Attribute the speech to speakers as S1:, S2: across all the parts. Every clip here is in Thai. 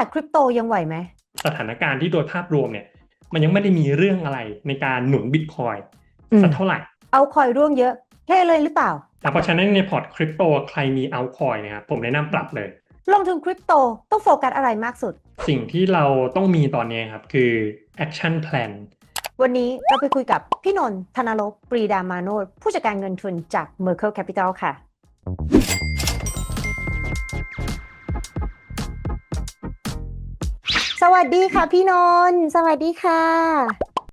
S1: าดคริปโตยังไหวไหม
S2: สถานการณ์ที่โดยภาพรวมเนี่ย มันยังไม่ได้มีเรื่องอะไรในการหนุนบิตคอย
S1: อืม
S2: สักเท่าไหร่
S1: เอาคอยร่วงเยอะเท่เลยหรือเปล่า
S2: แต่เพราะฉะนั้นในพอร์ตคริปโตใครมีเอาคอยนะครับผมแนะนำปรับเลย
S1: ลงทุนคริปโตต้องโฟกัสอะไรมากสุด
S2: สิ่งที่เราต้องมีตอนนี้ครับคือ action plan
S1: วันนี้เราไปคุยกับพี่นนท์ธนลบปรีดามาโนดผู้จัดการเงินทุนจาก Merkle Capital ค่ะ วัสดีค่ะพี่นนท์สวัสดีค่ะ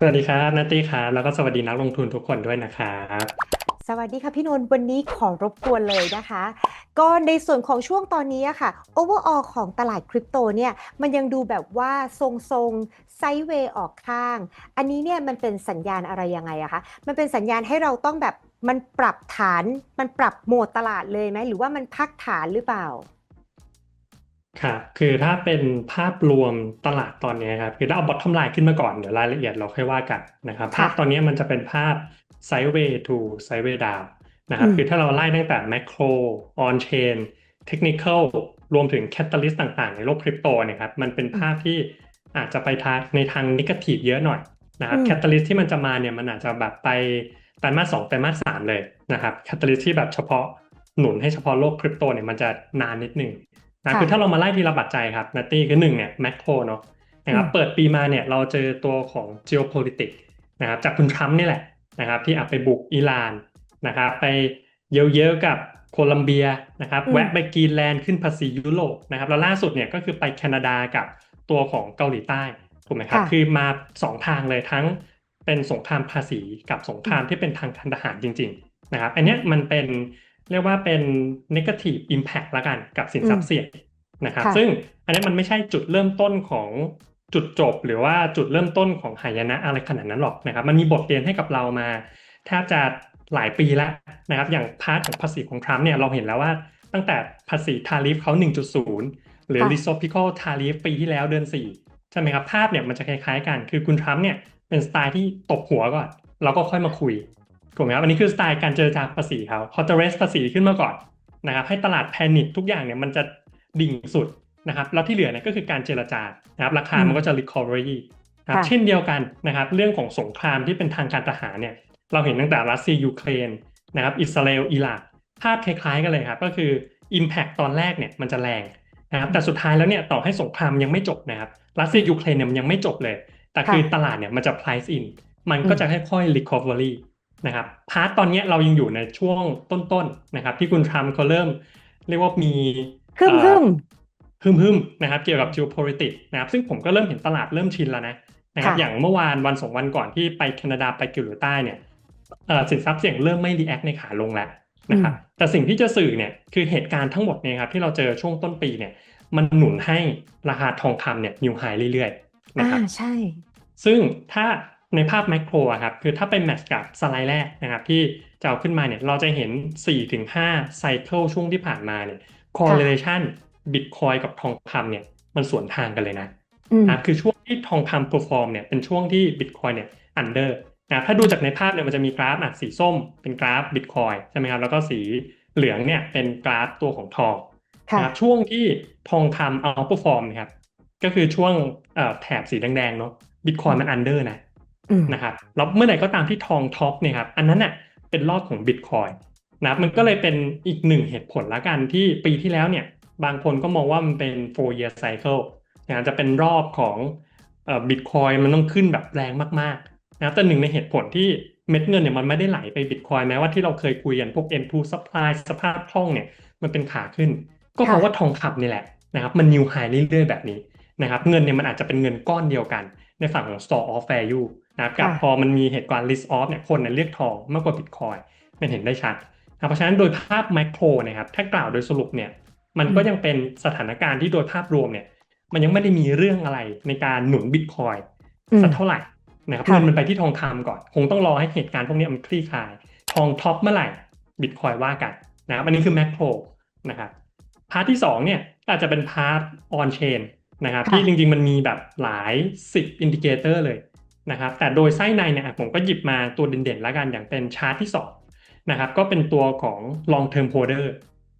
S2: สวัสดีครับนัตตี้ครับแล้วก็สวัสดีนักลงทุนทุกคนด้วยนะครับ
S1: สวัสดีค่ะพี่นนท์วันนี้ขอรบกวนเลยนะคะก็ในส่วนของช่วงตอนนี้อะค่ะ overall ของตลาดคริปโตเนี่ยมันยังดูแบบว่าทรงๆไซด์เวย์ออกข้าง อันนี้เนี่ยมันเป็นสัญญาณอะไรยังไงอะคะมันเป็นสัญญาณให้เราต้องแบบมันปรับฐาน มันปรับโหมดตลาดเลยไหมหรือว่ามันพักฐานหรือเปล่า
S2: ครับ คือถ้าเป็นภาพรวมตลาดตอนนี้ครับ คือถ้าเอา bottom line ขึ้นมาก่อน เดี๋ยวรายละเอียดเราค่อยว่ากันนะครับ
S1: ค่ะ
S2: ภาพตอนนี้มันจะเป็นภาพ sideways to sideways down นะครับ
S1: อืม
S2: คือถ้าเราไล่ตั้งแต่ macro on chain technical รวมถึง catalyst ต่างๆ ในโลกคริปโตเนยครับ มันเป็นภาพที่อาจจะไปทางในทาง negative เยอะหน่อยนะครับ
S1: อืม
S2: catalyst ที่มันจะมาเนี่ยมันอาจจะแบบไปไตรมาสสองไตรมาสสามเลยนะครับ catalyst ที่แบบเฉพาะหนุนให้เฉพาะโลกคริปโตเนี่ยมันจะนานนิดนึง นะ
S1: ค่ะ
S2: คือถ้าเรามาไล่ทีละปัจจัยครับนัตตี้คือหนึ่งเนี่ยแมคโครเนาะนะครับ
S1: อืม
S2: เปิดปีมาเนี่ยเราเจอตัวของ geopolitics นะครับจากคุณทรัมป์นี่แหละนะครับที่อาไปบุกอิหร่านนะครับไปเยอะๆกับโคลัมเบียนะครับแวะไปกรีนแลนด์ขึ้นภาษียุโรปนะครับแล้วล่าสุดเนี่ยก็คือไปแคนาดากับตัวของเกาหลีใต้ถูกไหมครับ
S1: ค่ะ
S2: คือมาสองทางเลยทั้งเป็นสงครามภาษีกับสงครามที่เป็นทางการทหารจริง ๆ นะครับ อันเนี้ยมันเป็น เรียกว่าเป็น negative impact ละกันกับสินทรัพย์เสี่ยงนะครับ
S1: ค่ะ
S2: ซึ่งอันนี้มันไม่ใช่จุดเริ่มต้นของจุดจบ หรือว่าจุดเริ่มต้นของหายนะอะไรขนาดนั้นหรอกนะครับ มันมีบทเรียนให้กับเรามาแทบจะหลายปีแล้วนะครับ อย่างพาร์ทของภาษีของทรัมป์เนี่ยเราเห็นแล้วว่าตั้งแต่ภาษีทาริฟเขา 1.0 หรือ
S1: ค่ะ
S2: reciprocal tariff ปีที่แล้วเดือน 4 ใช่ไหมครับ ภาพเนี่ยมันจะคล้ายๆกัน คือคุณทรัมป์เนี่ยเป็นสไตล์ที่ตบหัวก่อนแล้วก็ค่อยมาคุย ถูกไหมครับอันนี้คือสไตล์การเจรจาภาษีเขาเขาจะ raise ภาษีขึ้นมาก่อนนะครับให้ตลาดแพนิคทุกอย่างเนี่ยมันจะดิ่งสุดนะครับแล้วที่เหลือเนี่ยก็คือการเจรจานะครับราคา
S1: อืม
S2: มันก็จะ recovery นะครับ
S1: ค่ะ
S2: เช่นเดียวกันนะครับเรื่องของสงครามที่เป็นทางการทหารเนี่ยเราเห็นตั้งแต่รัสเซียยูเครนนะครับอิสราเอลอิหร่านภาพคล้ายๆกันเลยครับก็คือ impact ตอนแรกเนี่ยมันจะแรงนะครับแต่สุดท้ายแล้วเนี่ยต่อให้สงครามยังไม่จบนะครับรัสเซียยูเครนเนี่ยมันยังไม่จบเลย แต่คือ
S1: ค่ะ
S2: ตลาดเนี่ยมันจะ price in มันก็
S1: อืม
S2: จะค่อยๆ recovery นะครับพาร์ตตอนเนี้ยเรายังอยู่ในช่วงต้นๆนะครับ ที่คุณทรัมป์เขาเริ่ม เรียกว่ามี
S1: คึม
S2: เอ่อ
S1: คึม
S2: ฮึมฮึมๆนะครับ เกี่ยวกับ geopolitics นะครับ ซึ่งผมก็เริ่มเห็นตลาดเริ่มชินแล้วนะนะครับ
S1: ค่ะ
S2: อย่างเมื่อวานวันสองวันก่อนที่ไปแคนาดาไปเกาหลีใต้เนี่ยเอ่อสินทรัพย์เสี่ยงเริ่มไม่ react ในขาลงแล้วนะครับ แต่สิ่งที่จะสื่อเนี่ยคือเหตุการณ์ทั้งหมดเนี่ยครับที่เราเจอช่วงต้นปีเนี่ย มันหนุนให้ราคาทองคำเนี่ยนิวไฮเรื่อยๆนะครับ
S1: อ่าใช่
S2: ซึ่งถ้า ในภาพแมกโรอะครับคือถ้าไปแมทช์กับสไลด์แรกนะครับที่จะเอาขึ้นมาเนี่ยเราจะเห็น 4-5ไซเคิลช่วงที่ผ่านมาเนี่ย correlation Bitcoin กับทองคำเนี่ยมันสวนทางกันเลยนะ
S1: อืม
S2: นะครับคือช่วงที่ทองคำ perform เนี่ยเป็นช่วงที่ Bitcoin เนี่ย under นะครับถ้าดูจากในภาพเนี่ยมันจะมีกราฟอะสีส้มเป็นกราฟ Bitcoin ใช่ไหมครับแล้วก็สีเหลืองเนี่ยเป็นกราฟตัวของทอง
S1: ค่ะ
S2: นะครับช่วงที่ทองคำ outperform นะครับก็คือช่วงเอ่อแถบสีแดงๆเนาะ Bitcoin มัน under นะ
S1: อืม
S2: นะครับแล้วเมื่อไหร่ก็ตามที่ทองท็อปเนี่ยครับอันนั้นน่ะเป็นรอบของบิตคอยนะครับมันก็เลยเป็นอีกหนึ่งเหตุผลละกันที่ปีที่แล้วเนี่ยบางคนก็มองว่ามันเป็น four year cycle นะครับจะเป็นรอบของเอ่อบิตคอยมันต้องขึ้นแบบแรงมากๆนะครับแต่หนึ่งในเหตุผลที่เม็ดเงินเนี่ยมันไม่ได้ไหลไปบิตคอยแม้ว่าที่เราเคยคุยกันพวก M2 supply สภาพคล่องเนี่ยมันเป็นขาขึ้น ก็เพราะ
S1: ค่ะ
S2: ว่าทองคำนี่แหละนะครับมันนิวไฮเรื่อยๆแบบนี้นะครับเงินเนี่ยมันอาจจะเป็นเงินก้อนเดียวกัน ในฝั่งของ store of value นะครับกับ
S1: ค่ะ
S2: พอมันมีเหตุการณ์ list off เนี่ยคนเนี่ยเรียกทองมากกว่า bitcoin มันเห็นได้ชัดนะครับเพราะฉะนั้นโดยภาพแมกโรนะครับถ้ากล่าวโดยสรุปเนี่ยมันก็ยังเป็นสถานการณ์ที่โดยภาพรวมเนี่ยมันยังไม่ได้มีเรื่องอะไรในการหนุน bitcoin
S1: อืม
S2: สักเท่าไหร่นะครับ
S1: ค่ะ
S2: เงินมันไปที่ทองคำก่อน คงต้องรอให้เหตุการณ์พวกนี้มันคลี่คลาย ทองท็อปเมื่อไหร่ bitcoin ว่ากันนะครับอันนี้คือแมกโรนะครับพาร์ทที่สองเนี่ยอาจจะเป็นพาร์ท on chain นะครับ
S1: ค่ะ
S2: ที่จริงๆมันมีแบบหลายสิบอินดิเคเตอร์เลย นะครับแต่โดยไส้ในเนี่ยอะผมก็หยิบมาตัวเด่นๆแล้วกันอย่างเป็นชาร์ตที่สองนะครับก็เป็นตัวของ long term holder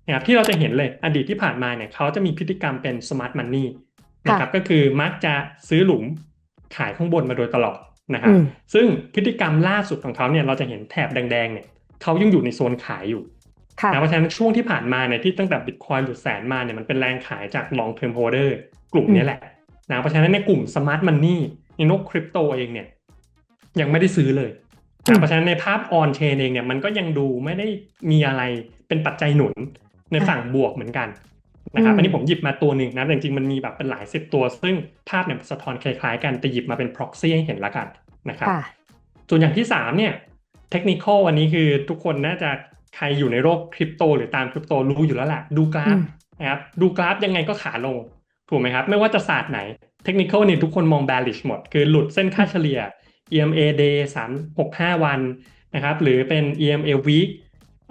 S2: นะครับที่เราจะเห็นเลยอดีตที่ผ่านมาเนี่ยเขาจะมีพฤติกรรมเป็น smart money นะครับก็คือมักจะซื้อหลุมขายข้างบนมาโดยตลอดนะครับ
S1: อืม
S2: ซึ่งพฤติกรรมล่าสุดของเขาเนี่ยเราจะเห็นแถบแดงๆเนี่ยเขายังอยู่ในโซนขายอยู่
S1: ค่ะ
S2: นะเพราะฉะนั้นช่วงที่ผ่านมาเนี่ยที่ตั้งแต่บิตคอยหลุดแสนมาเนี่ยมันเป็นแรงขายจาก long term holder กลุ่มนี้แหละนะเพราะฉะนั้นในกลุ่ม smart money ในนกคริปโตเองเนี่ยยังไม่ได้ซื้อเลย
S1: อืม
S2: นะเพราะฉะนั้นในภาพ on chain เองเนี่ยมันก็ยังดูไม่ได้มีอะไรเป็นปัจจัยหนุนในฝั่งบวกเหมือนกันนะครับ
S1: อืม
S2: อันนี้ผมหยิบมาตัวหนึ่งนะแต่จริงๆมันมีแบบเป็นหลายสิบตัว ซึ่งภาพเนี่ยสะท้อนคล้ายๆกันแต่หยิบมาเป็น proxy ให้เห็นละกันนะครับ
S1: ค่ะ
S2: ส่วนอย่างที่สามเนี่ยเทคนิคอลวันนี้คือทุกคนน่าจะใครอยู่ในโลกคริปโต หรือตามคริปโตรู้อยู่แล้วแหละดูกราฟ
S1: อืม
S2: นะครับดูกราฟยังไงก็ขาลงถูกไหมครับ ไม่ว่าจะศาสตร์ไหน เทคนิคอลเนี่ยทุกคนมอง bearish หมด คือหลุดเส้นค่าเฉลี่ย EMA day 3 6 5 วันนะครับ หรือเป็น EMA week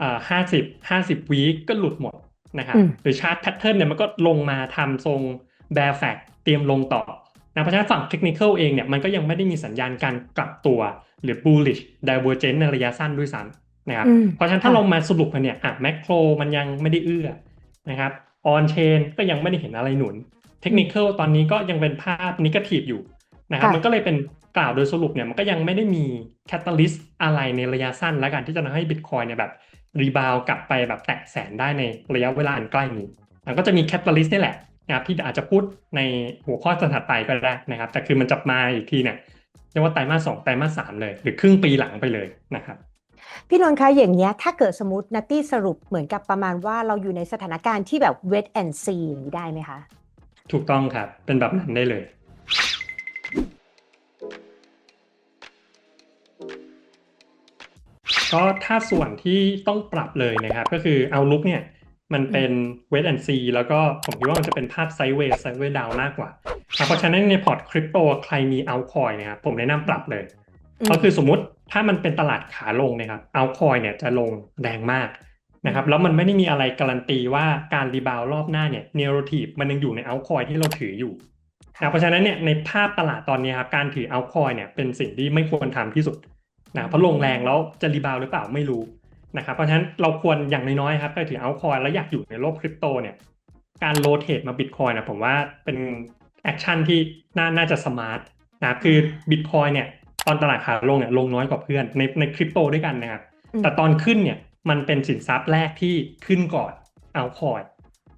S2: อ่า50 50 week ก็หลุดหมดนะครับ
S1: อืม
S2: หรือชาร์ตแพทเทิร์นเนี่ยมันก็ลงมาทำทรง bear flag เตรียมลงต่อนะเพราะฉะนั้นฝั่งเทคนิคเองเนี่ยมันก็ยังไม่ได้มีสัญญาณการกลับตัว หรือ bullish divergence ในระยะสั้นด้วยซ้ำนะครับ
S1: อืม
S2: เพราะฉะนั้นถ้า
S1: ค่ะ
S2: เรามาสรุปกันเนี่ยอะแมคโครมันยังไม่ได้เอื้อนะครับ on chain ก็ยังไม่ได้เห็นอะไรหนุน เทคนิคตอนนี้ก็ยังเป็นภาพนิเกทีฟอยู่นะครับ
S1: ค่ะ
S2: มันก็เลยเป็นกล่าวโดยสรุปเนี่ยมันก็ยังไม่ได้มีแคตตาลิสต์อะไรในระยะสั้นและการที่จะทำให้บิตคอยเนี่ยแบบรีบาวกลับไปแบบแตะแสนได้ในระยะเวลาอันใกล้นี้มันก็จะมีแคตตาลิสต์นี่แหละนะครับที่อาจจะพูดในหัวข้อถัดไปก็ได้นะครับ แต่คือมันจะมาอีกทีเนี่ยเรียกว่าไตรมาสสองไตรมาสสามเลย หรือครึ่งปีหลังไปเลยนะครับ
S1: พี่นนท์คะอย่างเนี้ยถ้าเกิดสมมตินัตตี้สรุปเหมือนกับประมาณว่าเราอยู่ในสถานการณ์ที่แบบ wait and see อย่างนี้ได้ไหมคะ
S2: ถูกต้องครับ เป็นแบบนั้นได้เลย ก็ถ้าส่วนที่ต้องปรับเลยนะครับ ก็คือเอาลุกเนี่ย มันเป็น wait and see แล้วก็ผมคิดว่ามันจะเป็นภาพ sideways sideways down มากกว่าครับเพราะฉะนั้นในพอร์ตคริปโตใครมีเอาคอยนะครับผมแนะนำปรับเลย
S1: อืม
S2: ก็คือสมมุติถ้ามันเป็นตลาดขาลงนะครับเอาคอยเนี่ยจะลงแรงมาก นะครับแล้วมันไม่ได้มีอะไรการันตีว่าการรีบาวรอบหน้าเนี่ยเนโรทีฟมันยังอยู่ในเอาคอยที่เราถืออยู่นะครับเพราะฉะนั้นเนี่ยในภาพตลาดตอนนี้ครับการถือเอาคอยเนี่ยเป็นสิ่งที่ไม่ควรทำที่สุดนะเพราะลงแรงแล้วจะรีบาวหรือเปล่าไม่รู้นะครับเพราะฉะนั้นเราควรอย่างน้อยๆครับถ้าถือเอาคอยแล้วอยากอยู่ในโลกคริปโตเนี่ยการโรเทตมาบิตคอยนะผมว่าเป็นแอคชั่นที่น่าน่าจะสมาร์ทนะครับคือบิตคอยเนี่ยตอนตลาดขาลงเนี่ยลงน้อยกว่าเพื่อนในในคริปโตด้วยกันนะครับ
S1: อืม
S2: แต่ตอนขึ้นเนี่ย มันเป็นสินทรัพย์แรกที่ขึ้นก่อนเอาคอย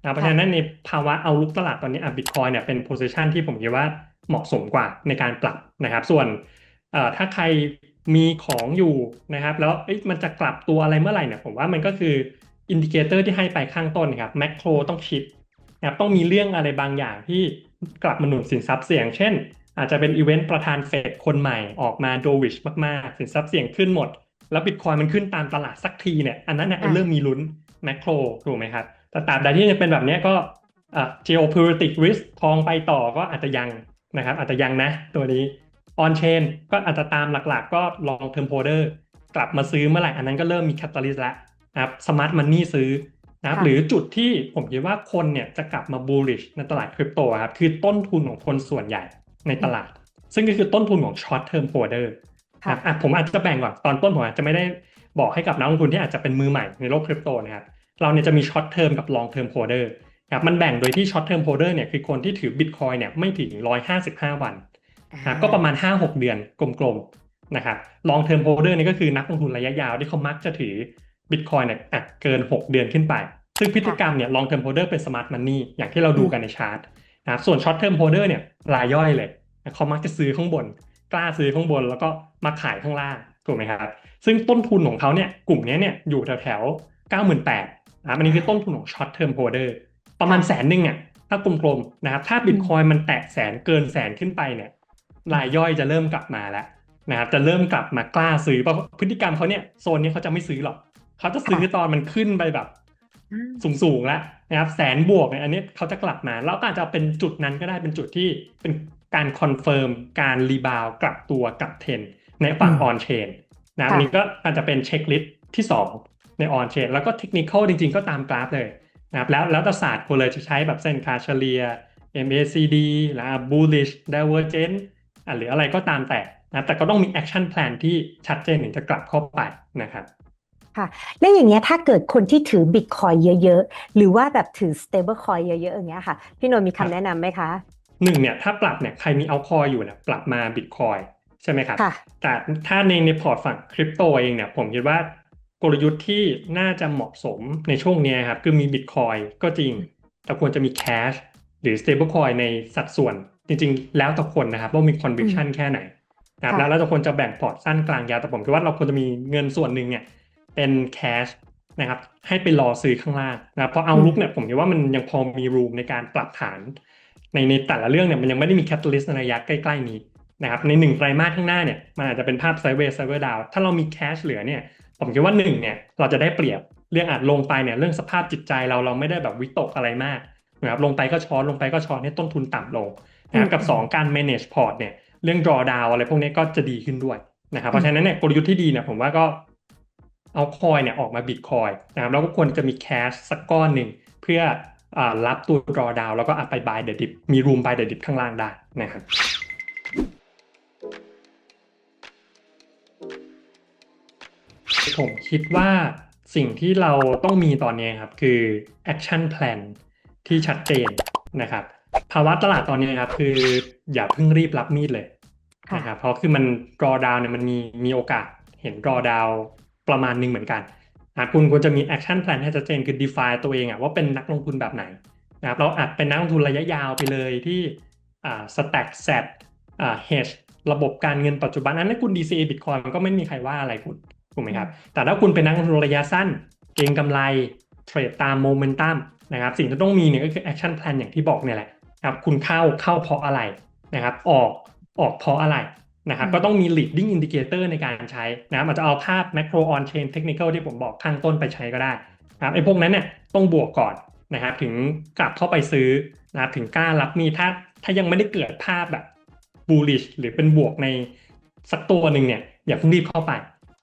S2: นะเพราะฉะนั้นในภาวะเอาลุกตลาดตอนนี้อะบิตคอยเนี่ยเป็นโพซิชันที่ผมคิดว่าเหมาะสมกว่าในการปรับนะครับ ส่วนถ้าใครมีของอยู่นะครับ แล้วมันจะกลับตัวอะไรเมื่อไหร่เนี่ยผมว่ามันก็คืออินดิเคเตอร์ที่ให้ไปข้างต้นนะครับแมคโครต้องชิดนะครับต้องมีเรื่องอะไรบางอย่างที่กลับมาหนุนสินทรัพย์เสี่ยง เช่น อาจจะเป็นอีเวนต์ประธานเฟดคนใหม่ออกมาโดวิชมากๆ สินทรัพย์เสี่ยงขึ้นหมด แล้วบิตคอยมันขึ้นตามตลาดสักทีเนี่ยอันนั้นเนี่ย
S1: อะ
S2: เริ่มมีลุ้นแมคโครถูกไหมครับแต่ตราบใดที่ยังเป็นแบบเนี้ยก็อ่า geopolitics risk ทองไปต่อก็อาจจะยังนะครับอาจจะยังนะตัวนี้ on chain ก็อาจจะตามหลักๆ ก็ long term holder กลับมาซื้อเมื่อไหร่อันนั้นก็เริ่มมี catalyst แล้วนะครับ smart money ซื้อนะครับ
S1: ค่ะ
S2: หรือจุดที่ผมคิดว่าคนเนี่ยจะกลับมา bullish ในตลาดคริปโตครับคือต้นทุนของคนส่วนใหญ่ในตลาด ซึ่งก็คือต้นทุนของ short term holder
S1: ค่ะ
S2: อ่ะผมอาจจะแบ่งก่อนตอนต้นผมอาจจะไม่ได้บอกให้กับนักลงทุนที่อาจจะเป็นมือใหม่ในโลกคริปโตนะครับเราเนี่ยจะมี short term กับ long term holder ครับมันแบ่งโดยที่ short term holder เนี่ยคือคนที่ถือ bitcoin เนี่ยไม่ถึง 155 วันนะครับก็ประมาณ 5-6 เดือนกลมๆนะครับ long term holder นี่ก็คือนักลงทุนระยะยาวที่เขามักจะถือ Bitcoin เนี่ยอะเกิน 6 เดือนขึ้นไป ซึ่งพฤติกรรมเนี่ย long term holder เป็น smart money อย่างที่เราดูกันในชาร์ตนะครับส่วน short term holder เนี่ยรายย่อยเลยเขามักจะซื้อข้างบน กล้าซื้อข้างบนแล้วก็มาขายข้างล่างถูกไหมครับ ซึ่งต้นทุนของเขาเนี่ยกลุ่มเนี้ยเนี่ยอยู่แถวแถวๆ98,000นะครับอันนี้คือต้นทุนของ short term holder ประมาณแสนหนึ่งอะถ้ากลมๆนะครับถ้า Bitcoin มันแตะแสนเกินแสนขึ้นไปเนี่ยรายย่อยจะเริ่มกลับมาแล้วนะครับจะเริ่มกลับมากล้าซื้อเพราะพฤติกรรมเขาเนี่ยโซนนี้เขาจะไม่ซื้อหรอกเขาจะซื้อตอนมันขึ้นไปแบบ สูงๆแล้วนะครับแสนบวกเนี่ยอันนี้เขาจะกลับมา แล้วก็อาจจะเป็นจุดนั้นก็ได้เป็นจุดที่เป็น การคอนเฟิร์มการรีบาวกลับตัวกลับเทรนในฝั่ง
S1: อืม
S2: ออนเชนนะ
S1: ค่ะ
S2: อันนี้ก็อาจจะเป็นเช็คลิสต์ที่ 2 ในออนเชนแล้วก็เทคนิคจริง ๆ ก็ตามกราฟเลยนะครับแล้วแล้วแต่ศาสตร์คนเลยจะใช้แบบเส้นค่าเฉลี่ย MACD หรือ bullish divergent อะหรืออะไรก็ตามแต่นะแต่ก็ต้องมี action plan ที่ชัดเจนถึงจะกลับเข้าไปนะครับ
S1: แล้วอย่างเงี้ยถ้าเกิดคนที่ถือบิตคอยเยอะ ๆ หรือว่าแบบถือ stable coin เยอะ ๆ อย่างเงี้ยค่ะ พี่นนท์มี
S2: ครับ
S1: คำแนะนำไหมคะ
S2: หนึ่งเนี่ยถ้าปรับเนี่ยใครมีเอาคอยอยู่เนี่ยปรับมาบิตคอยใช่ไหมครับ
S1: ค่ะ
S2: แต่ถ้าในในพอร์ตฝั่งคริปโตเองเนี่ยผมคิดว่ากลยุทธ์ที่น่าจะเหมาะสมในช่วงเนี้ยครับคือมีบิตคอยก็จริง แต่ควรจะมีแคชหรือ stablecoin ในสัดส่วนจริงๆ แล้วแต่คนนะครับ ว่ามี conviction แค่ไหนนะครับ
S1: ค่ะ
S2: แล้วแล้วแต่คนจะแบ่งพอร์ตสั้นกลางยาวแต่ผมคิดว่าเราควรจะมีเงินส่วนหนึ่งเนี่ยเป็นแคช นะครับให้ไปรอซื้อข้างล่างนะครับเพราะเอาลุกเนี่ยผมคิดว่ามันยังพอมีรูมในการปรับฐานในในแต่ละเรื่องเนี่ยมันยังไม่ได้มีแคตตาลิสต์ในระยะใกล้ๆนี้นะครับในหนึ่งไตรมาสข้างหน้าเนี่ยมันอาจจะเป็นภาพไซเวย์ไซเวย์ดาวถ้าเรามีแคชเหลือเนี่ยผมคิดว่าหนึ่งเนี่ยเราจะได้เปรียบเรื่องอาจลงไปเนี่ยเรื่องสภาพจิตใจเราเราไม่ได้แบบวิตกอะไรมากนะครับลงไปก็ช้อนลงไปก็ช้อนให้ต้นทุนต่ำลงนะครับกับ 2 การ manage port เนี่ยเรื่อง drawdown อะไรพวกนี้ก็จะดีขึ้นด้วยนะครับเพราะฉะนั้นเนี่ยกลยุทธ์ที่ดีเนี่ยผมว่าก็ เอาคอยเนี่ยออกมาบิตคอยนะครับแล้วก็ควรจะมีแคชสักก้อนหนึ่งเพื่ออรับตัว drawdown แล้วก็อาไป buy the dip มี room buy the dip ข้างล่างได้นะครับผมคิดว่าสิ่งที่เราต้องมีตอนนี้ครับคือ action plan ที่ชัดเจนนะครับ ภาวะตลาดตอนนี้ครับคืออย่าเพิ่งรีบรับมีดเลยนะครับเพราะคือมัน draw down เนี่ยมันมีมีโอกาสเห็น draw down ประมาณหนึ่งเหมือนกันนะคุณควรจะมี action plan ให้ชัดเจนคือ define ตัวเองอะว่าเป็นนักลงทุนแบบไหนนะครับเราอาจเป็นนักลงทุนระยะยาวไปเลยที่อ่า stack set อ่า hedge ระบบการเงินปัจจุบันอันนั้นคุณ DCA Bitcoin มันก็ไม่มีใครว่าอะไรคุณถูกไหมครับแต่ถ้าคุณเป็นนักลงทุนระยะสั้น เก็งกำไรเทรดตามโมเมนตัมนะครับสิ่งที่ต้องมีเนี่ยก็คือ action plan อย่างที่บอกเนี่ยแหละครับคุณเข้าเข้าเพราะอะไรนะครับออกออกเพราะอะไร นะครับ
S1: อืม
S2: ก็ต้องมี leading indicator ในการใช้นะครับอาจจะเอาภาพ macro on chain technical ที่ผมบอกข้างต้นไปใช้ก็ได้นะครับไอ้พวกนั้นเนี่ยต้องบวกก่อนนะครับถึงกลับเข้าไปซื้อนะครับถึงกล้ารับมีดถ้าถ้ายังไม่ได้เกิดภาพแบบ bullish หรือเป็นบวกในสักตัวหนึ่งเนี่ยอย่าเพิ่งรีบเข้าไป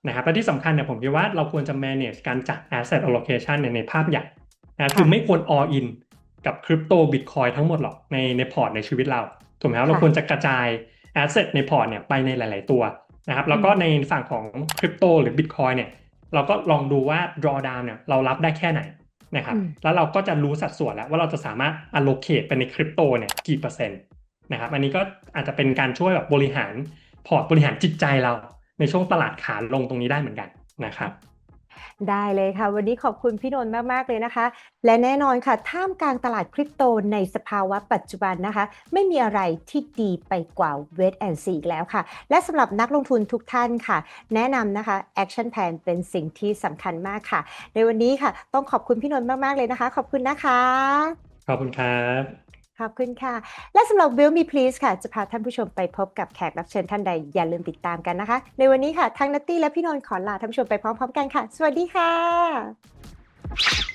S2: นะครับและที่สำคัญเนี่ยผมคิดว่าเราควรจะ manage การจัด asset allocation เนี่ยในภาพใหญ่นะคือไม่ควร all in กับคริปโตบิตคอยทั้งหมดหรอกในในพอร์ตในชีวิตเราถูกไหมครับ
S1: ค่ะ
S2: เราควรจะกระจาย asset ในพอร์ตเนี่ยไปในหลาย ๆ ตัวนะครับแล้วก็ในฝั่งของคริปโตหรือบิตคอยเนี่ยเราก็ลองดูว่า drawdown เนี่ยเรารับได้แค่ไหนนะครับ
S1: อืม
S2: แล้วเราก็จะรู้สัดส่วนแล้วว่าเราจะสามารถ allocate ไปในคริปโตเนี่ยกี่เปอร์เซ็นต์นะครับอันนี้ก็อาจจะเป็นการช่วยแบบบริหารพอร์ตบริหารจิตใจเราในช่วงตลาดขาลงตรงนี้ได้เหมือนกันนะครับ
S1: ได้เลยค่ะ วันนี้ขอบคุณพี่นนท์มาก ๆ เลยนะคะ และแน่นอนค่ะ ท่ามกลางตลาดคริปโตในสภาวะปัจจุบันนะคะ ไม่มีอะไรที่ดีไปกว่า Wait and See อีกแล้วค่ะ และสำหรับนักลงทุนทุกท่านค่ะ แนะนำนะคะ Action Plan เป็นสิ่งที่สำคัญมากค่ะ ในวันนี้ค่ะ ต้องขอบคุณพี่นนท์มาก ๆ เลยนะคะ ขอบคุณนะคะ
S2: ขอบคุณครับ
S1: ขอบคุณค่ะ และสำหรับ Will Me Please ค่ะ จะพาท่านผู้ชมไปพบกับแขกรับเชิญท่านใด อย่าลืมติดตามกันนะคะ ในวันนี้ค่ะทั้งนัตตี้และพี่นนท์ขอลาท่านผู้ชมไปพร้อมๆกันค่ะ สวัสดีค่ะ